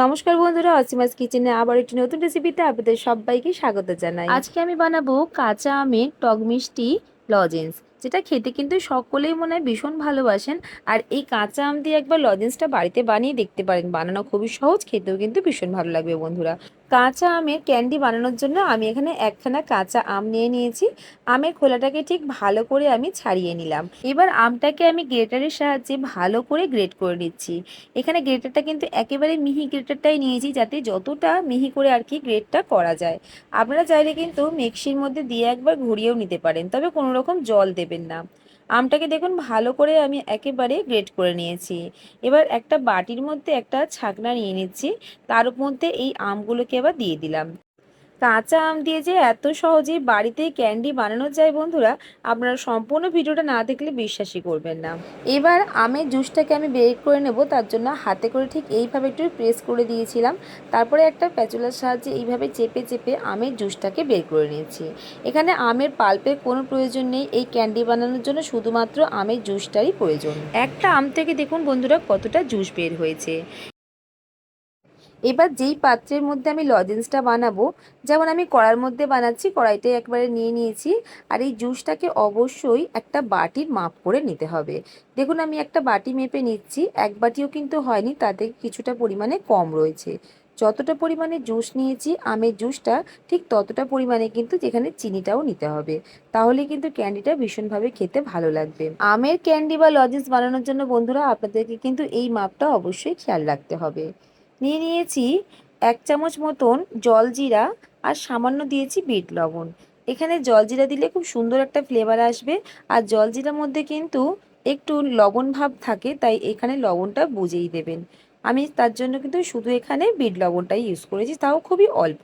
নমস্কার বন্ধুরা, অসীমাস কিচেনে আবার একটি নতুন রেসিপিতে আপনাদের সবাইকে স্বাগত জানাই। আজকে আমি বানাবো কাঁচা আমের টক মিষ্টি লজেন্স যেটা খেতে কিন্তু সকলেই মনে হয় ভীষণ ভালোবাসেন। আর এই কাঁচা আম দিয়ে একবার লজেন্সটা বাড়িতে বানিয়ে দেখতে পারেন। বানানো খুবই সহজ, খেতেও কিন্তু ভীষণ ভালো লাগবে বন্ধুরা। কাঁচা আমের ক্যান্ডি বানানোর জন্য আমি এখানে একখানা কাঁচা আম নিয়ে নিয়েছি। আমের খোলাটাকে ঠিক ভালো করে আমি ছাড়িয়ে নিলাম। এবার আমটাকে আমি গ্রেটারের সাহায্যে ভালো করে গ্রেট করে নিচ্ছি। এখানে গ্রেটারটা কিন্তু একেবারে মিহি গ্রেটারটাই নিয়েছি যাতে যতটা মিহি করে আর কি গ্রেটটা করা যায়। আপনারা চাইলে কিন্তু মিক্সির মধ্যে দিয়ে একবার ঘুরিয়েও নিতে পারেন, তবে কোনো রকম জল দেবেন না। আমটাকে দেখুন ভালো করে আমি একেবারে গ্রেট করে নিয়েছি। এবার একটা বাটির মধ্যে একটা ছাকনা নিয়ে নিচ্ছি। তার মধ্যে এই আমগুলোকে এবার দিয়ে দিলাম। কাঁচা আম দিয়ে যে এত সহজেই বাড়িতেই ক্যান্ডি বানানো যায় বন্ধুরা, আপনারা সম্পূর্ণ ভিডিওটা না দেখলে বিশ্বাসই করবেন না। এবার আমের জুসটাকে আমি বের করে নেব, তার জন্য হাতে করে ঠিক এইভাবে একটু প্রেস করে দিয়েছিলাম। তারপরে একটা প্যাচুলার সাহায্যে এইভাবে চেপে চেপে আমের জুসটাকে বের করে নিয়েছি। এখানে আমের পাল্পের কোনো প্রয়োজন নেই, এই ক্যান্ডি বানানোর জন্য শুধুমাত্র আমের জুসটারই প্রয়োজন। একটা আম থেকে দেখুন বন্ধুরা কতটা জুস বের হয়েছে। এবার যেই পাত্রের মধ্যে আমি লজেন্সটা বানাবো, যেমন আমি কড়ার মধ্যে বানাচ্ছি কড়াইটাই একবারে নিয়ে নিয়েছি, আর এই জুসটাকে অবশ্যই একটা বাটির মাপ করে নিতে হবে। দেখুন, আমি একটা বাটি মেপে নিচ্ছি, এক বাটিও কিন্তু হয়নি, তাতে কিছুটা পরিমাণে কম রয়েছে। যতটা পরিমাণে জুস নিয়েছি, আমের জুসটা ঠিক ততটা পরিমাণে কিন্তু যেখানে চিনিটাও নিতে হবে। তাহলে কিন্তু ক্যান্ডিটা ভীষণভাবে খেতে ভালো লাগবে। আমের ক্যান্ডি বা লজেন্স বানানোর জন্য বন্ধুরা, আপনাদেরকে কিন্তু এই মাপটা অবশ্যই খেয়াল রাখতে হবে। নিয়ে নিয়েছি এক চামচ মতন জলজিরা আর সামান্য দিয়েছি বিট লবণ। এখানে জলজিরা দিলে খুব সুন্দর একটা ফ্লেভার আসবে। আর জলজিরার মধ্যে কিন্তু একটু লবণ ভাব থাকে, তাই এখানে লবণটা বুঝেই দেবেন। আমি তার জন্য কিন্তু শুধু এখানে বিট লবণটাই ইউজ করেছি, তাও খুবই অল্প।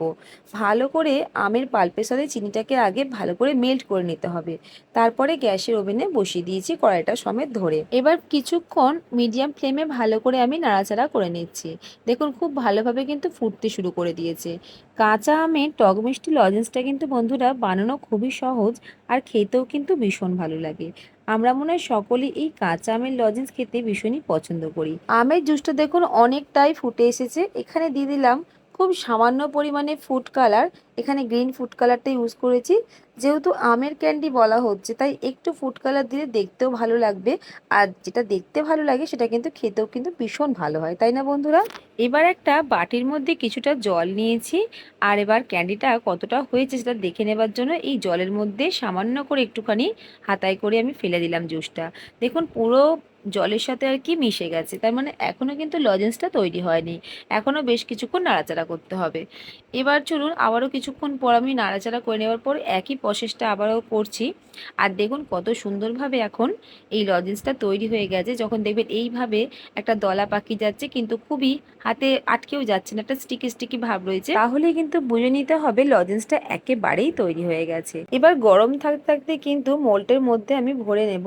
ভালো করে আমের পাল্পের সাথে চিনিটাকে আগে ভালো করে মেল্ট করে নিতে হবে। তারপরে গ্যাসের ওভেনে বসিয়ে দিয়েছি কড়াইটা সমেত ধরে। এবার কিছুক্ষণ মিডিয়াম ফ্লেমে ভালো করে আমি নাড়াচাড়া করে নিচ্ছি। দেখুন, খুব ভালোভাবে কিন্তু ফুটতে শুরু করে দিয়েছে। কাঁচা আমের টক মিষ্টি লজেন্সটা কিন্তু বন্ধুরা বানানো খুবই সহজ আর খেতেও কিন্তু ভীষণ ভালো লাগে। আমরা মনে হয় সকলেই এই কাঁচা আমের লজেন্স খেতে ভীষণই পছন্দ করি। আমের জুসটা দেখুন অনেকটাই ফুটে এসেছে। এখানে দিয়ে দিলাম খুব সামান্য পরিমাণে ফুড কালার এখানে গ্রিন ফুড কালারটা ইউজ করেছি। যেহেতু আমের ক্যান্ডি বলা হচ্ছে, তাই একটু ফুড কালার দিলে দেখতেও ভালো লাগবে। আর যেটা দেখতে ভালো লাগে, সেটা কিন্তু খেতেও কিন্তু ভীষণ ভালো হয়, তাই না বন্ধুরা? এবার একটা বাটির মধ্যে কিছুটা জল নিয়েছি, আর এবার ক্যান্ডিটা কতটা হয়েছে সেটা দেখে নেবার জন্য এই জলের মধ্যে সামান্য করে একটুখানি হাতায় করে আমি ফেলে দিলাম জুসটা দেখুন, পুরো জলের সাথে আর কি মিশে গেছে। তার মানে এখনও কিন্তু লজেন্সটা তৈরি হয়নি। এখনও বেশ কিছুক্ষণ নাড়াচাড়া করতে হবে। এবার চলুন আবারও কিছুক্ষণ পর আমি নাড়াচাড়া করে নেওয়ার পর একই প্রসেসটা আবারও করছি। আর দেখুন কত সুন্দরভাবে এখন এই লজেন্সটা তৈরি হয়ে গেছে। যখন দেখবেন এইভাবে একটা দলা পাকি যাচ্ছে কিন্তু খুবই হাতে আটকেও যাচ্ছে না, একটা স্টিকি স্টিকি ভাব রয়েছে। তাহলে কিন্তু বুঝে নিতে হবে লজেন্সটা একেবারেই তৈরি হয়ে গেছে। এবার গরম থাকতে থাকতে কিন্তু মোল্টের মধ্যে আমি ভরে নেব।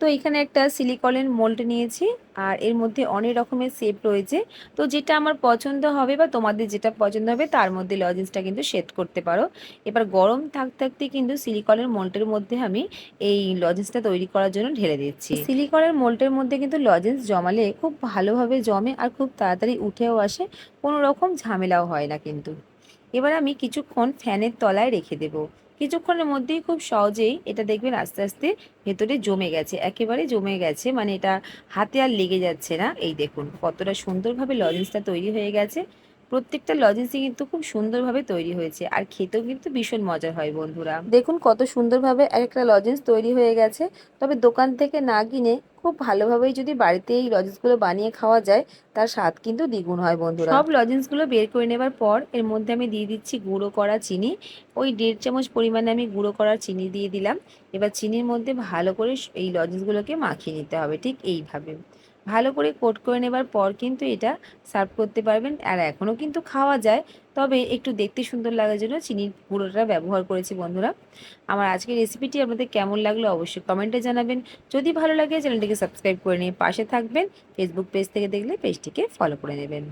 তো এখানে একটা সিলিকনের মোল্ড নিয়েছি, আর এর মধ্যে অনেক রকমের শেপ রয়েছে। তো যেটা আমার পছন্দ হবে বা তোমাদের যেটা পছন্দ হবে, তার মধ্যে লজেন্সটা কিন্তু সেট করতে পারো। এবার গরম থাক থাকতে কিন্তু সিলিকলের মোল্টের মধ্যে আমি এই লজেন্সটা তৈরি করার জন্য ঢেলে দিচ্ছি। সিলিকলের মোল্টের মধ্যে কিন্তু লজেন্স জমালে খুব ভালোভাবে জমে আর খুব তাড়াতাড়ি উঠেও আসে, কোনো রকম ঝামেলাও হয় না কিন্তু। এবার আমি কিছুক্ষণ ফ্যানের তলায় রেখে দেবো। কিছুক্ষণের মধ্যেই খুব সহজেই এটা দেখবেন আস্তে আস্তে ভেতরে জমে গেছে, একেবারে জমে গেছে। মানে এটা হাতে আর লেগে যাচ্ছে না। এই দেখুন কতটা সুন্দরভাবে লজেন্সটা তৈরি হয়ে গেছে। প্রত্যেকটা লজেন্সই কিন্তু খুব সুন্দরভাবে তৈরি হয়েছে। আর খেতেও কিন্তু ভীষণ মজার হয় বন্ধুরা। দেখুন কত সুন্দরভাবে একটা লজেন্স তৈরি হয়ে গেছে। তবে দোকান থেকে না কিনে খুব ভালোভাবেই যদি বাড়িতে এই লজেন্সগুলো বানিয়ে খাওয়া যায় তার স্বাদ কিন্তু দ্বিগুণ হয় বন্ধুরা। সব লজেন্সগুলো বের করে নেবার পর এর মধ্যে আমি দিয়ে দিচ্ছি গুঁড়ো করা চিনি। ওই দেড় চামচ পরিমাণে আমি গুঁড়ো করা চিনি দিয়ে দিলাম। এবার চিনির মধ্যে ভালো করে এই লজেন্সগুলোকে মাখিয়ে নিতে হবে ঠিক এইভাবে। ভালো করে কোট করে নেবার পর কিন্তু এটা সার্ভ করতে পারবেন। আর এখনও কিন্তু খাওয়া যায়, তবে একটু দেখতে সুন্দর লাগার জন্য চিনির গুঁড়োটা ব্যবহার করেছি বন্ধুরা। আমার আজকের রেসিপিটি আপনাদের কেমন লাগল অবশ্যই কমেন্টে জানাবেন। যদি ভালো লাগে চ্যানেলটিকে সাবস্ক্রাইব করে নিয়ে পাশে থাকবেন। ফেসবুক পেজ থেকে দেখলে পেজটিকে ফলো করে নেবেন।